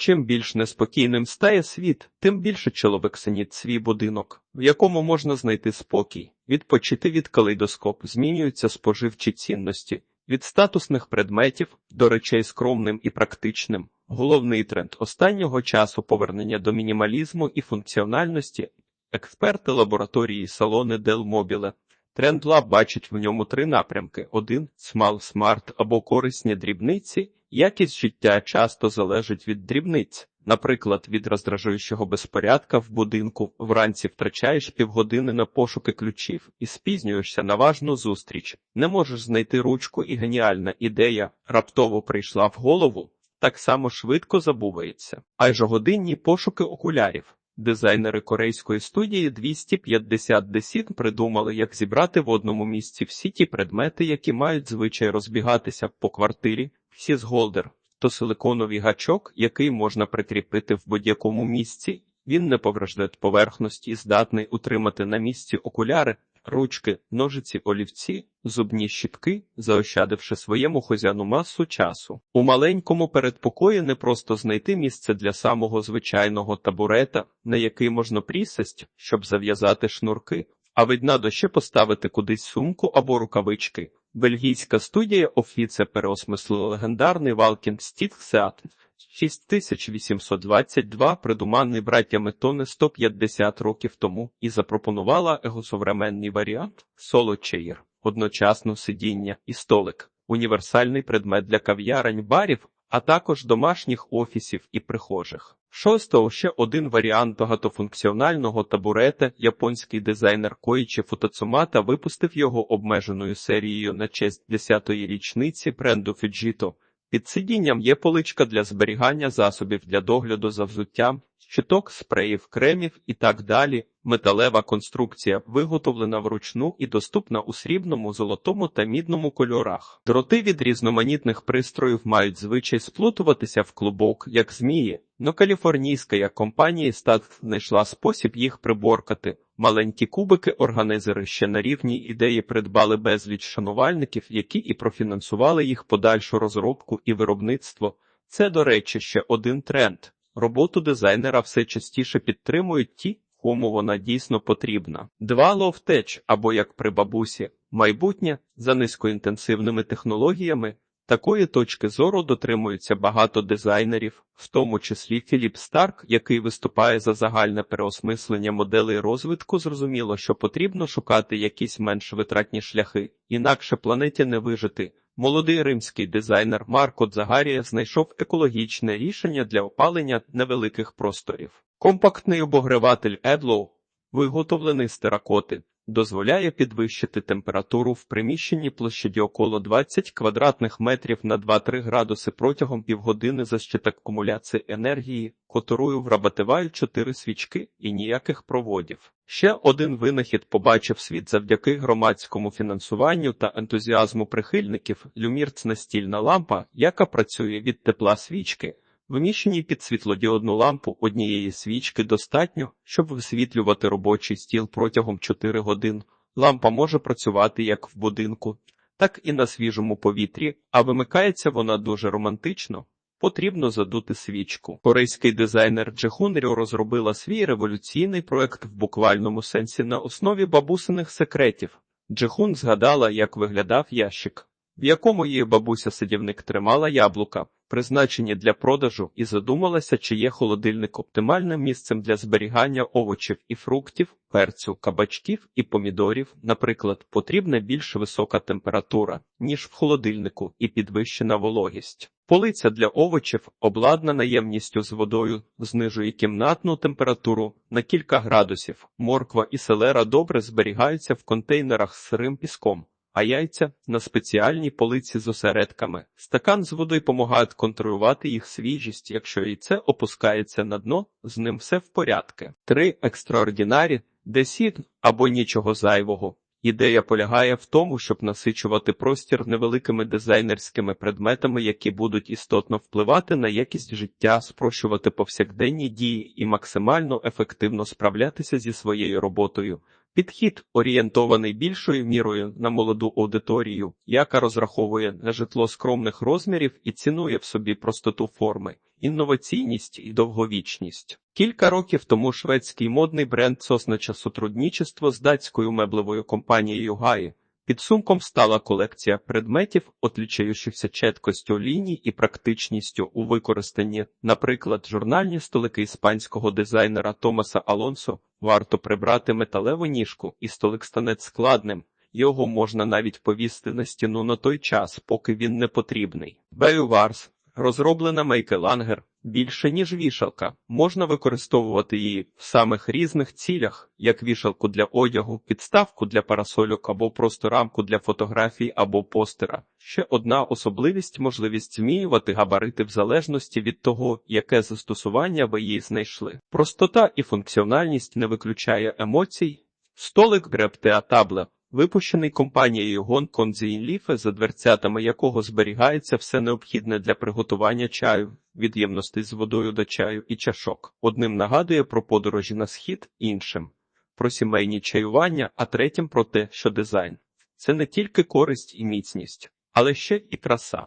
Чим більш неспокійним стає світ, тим більше чоловік синіть свій будинок, в якому можна знайти спокій, відпочити від калейдоскоп, змінюються споживчі цінності, від статусних предметів до речей скромним і практичним. Головний тренд останнього часу повернення до мінімалізму і функціональності. Експерти лабораторії салони Дел Мобіле TrendLab бачить в ньому три напрямки: один смал смарт або корисні дрібниці. Якість життя часто залежить від дрібниць. Наприклад, від роздражуючого безпорядка в будинку вранці втрачаєш півгодини на пошуки ключів і спізнюєшся на важну зустріч. Не можеш знайти ручку, і геніальна ідея раптово прийшла в голову, так само швидко забувається. А й годинні пошуки окулярів. Дизайнери корейської студії 250 Десін придумали, як зібрати в одному місці всі ті предмети, які мають звичай розбігатися по квартирі. всі з голдер, то силиконовий гачок, який можна прикріпити в будь-якому місці. Він не повреждає поверхності, здатний утримати на місці окуляри, ручки, ножиці, олівці, зубні щітки, заощадивши своєму хозяну масу часу. У маленькому передпокої не просто знайти місце для самого звичайного табурета, на який можна присесть, щоб зав'язати шнурки, а видна доще поставити кудись сумку або рукавички. Бельгійська студія Офіце переосмислила легендарний Валкін Стіт Сеат 6822, придуманий браттями Тоне 150 років тому, і запропонувала егосовременний варіант Соло Чеїр, одночасно сидіння і столик, універсальний предмет для кав'ярень барів, а також домашніх офісів і прихожих. Шостого ще один варіант багатофункціонального табурета. Японський дизайнер Коїчі Футацумата випустив його обмеженою серією на честь 10-ї річниці бренду Fujito. Під сидінням є поличка для зберігання засобів для догляду за взуттям, щиток, спреїв, кремів і так далі. Металева конструкція виготовлена вручну і доступна у срібному, золотому та мідному кольорах. Дроти від різноманітних пристроїв мають звичай сплутуватися в клубок, як змії, но каліфорнійська компанія стат знайшла спосіб їх приборкати. Маленькі кубики організери ще на рівні ідеї придбали безліч шанувальників, які і профінансували їх подальшу розробку і виробництво. Це, до речі, ще один тренд. Роботу дизайнера все частіше підтримують ті, кому вона дійсно потрібна. Два ловтеч або як при бабусі, майбутнє за низькоінтенсивними технологіями. Такої точки зору дотримуються багато дизайнерів, в тому числі Філіп Старк, який виступає за загальне переосмислення моделей розвитку. Зрозуміло, що потрібно шукати якісь менш витратні шляхи, інакше планеті не вижити. Молодий римський дизайнер Марко Дзагарія знайшов екологічне рішення для опалення невеликих просторів. Компактний обогреватель Едлоу, виготовлений з теракоти, дозволяє підвищити температуру в приміщенні площаді около 20 квадратних метрів на 2-3 градуси протягом півгодини за щит акумуляції енергії, которою вработивають 4 свічки і ніяких проводів. Ще один винахід побачив світ завдяки громадському фінансуванню та ентузіазму прихильників люмірц настільна лампа, яка працює від тепла свічки. Вміщеній під світлодіодну лампу однієї свічки достатньо, щоб висвітлювати робочий стіл протягом 4 годин. Лампа може працювати як в будинку, так і на свіжому повітрі, а вимикається вона дуже романтично. Потрібно задути свічку. Корейський дизайнер Джехунрю розробила свій революційний проект в буквальному сенсі на основі бабусиних секретів. Джехун згадала, як виглядав ящик, в якому її бабуся сидівник тримала яблука призначені для продажу, і задумалася, чи є холодильник оптимальним місцем для зберігання овочів і фруктів, перцю, кабачків і помідорів. Наприклад, потрібна більш висока температура, ніж в холодильнику, і підвищена вологість. Полиця для овочів, обладнана ємністю з водою, знижує кімнатну температуру на кілька градусів. Морква і селера добре зберігаються в контейнерах з сирим піском а яйця на спеціальній полиці з осередками. Стакан з водою допомагає контролювати їх свіжість, якщо яйце опускається на дно, з ним все в порядку. Три екстраординарі, десід або нічого зайвого. Ідея полягає в тому, щоб насичувати простір невеликими дизайнерськими предметами, які будуть істотно впливати на якість життя, спрощувати повсякденні дії і максимально ефективно справлятися зі своєю роботою. Підхід орієнтований більшою мірою на молоду аудиторію, яка розраховує на житло скромних розмірів і цінує в собі простоту форми, інноваційність і довговічність. Кілька років тому шведський модний бренд «Соснача сотрудничество з датською меблевою компанією Гаї Підсумком стала колекція предметів, отлічаючихся чіткостю ліній і практичністю у використанні. Наприклад, журнальні столики іспанського дизайнера Томаса Алонсо варто прибрати металеву ніжку, і столик стане складним. Його можна навіть повісти на стіну на той час, поки він не потрібний. Беюварс, розроблена Мейкелангер, більше ніж вішалка. Можна використовувати її в самих різних цілях, як вішалку для одягу, підставку для парасольок або просто рамку для фотографій або постера. Ще одна особливість можливість змінювати габарити в залежності від того, яке застосування ви її знайшли. Простота і функціональність не виключає емоцій. Столик Гребтеа Табле Випущений компанією Гонконг Зіінліфе, за дверцятами якого зберігається все необхідне для приготування чаю, від ємностей з водою до чаю і чашок. Одним нагадує про подорожі на схід, іншим про сімейні чаювання, а третім про те, що дизайн це не тільки користь і міцність, але ще і краса.